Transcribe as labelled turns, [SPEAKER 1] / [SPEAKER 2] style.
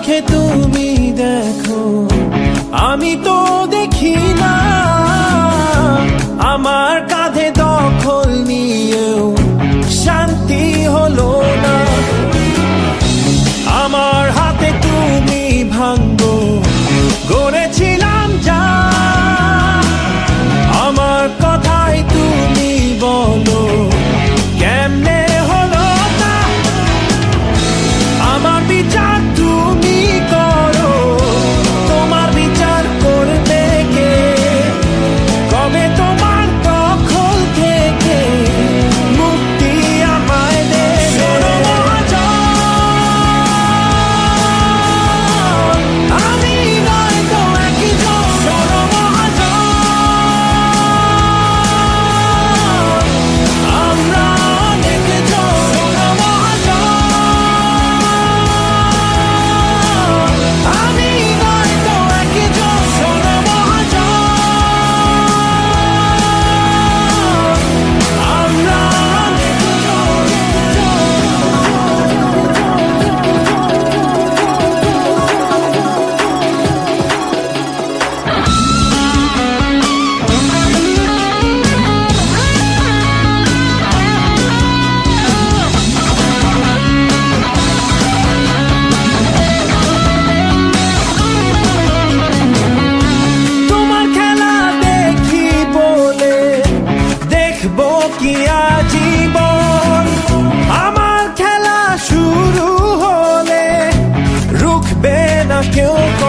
[SPEAKER 1] চোখে তুমি দেখো আমি তো দেখি না। you go.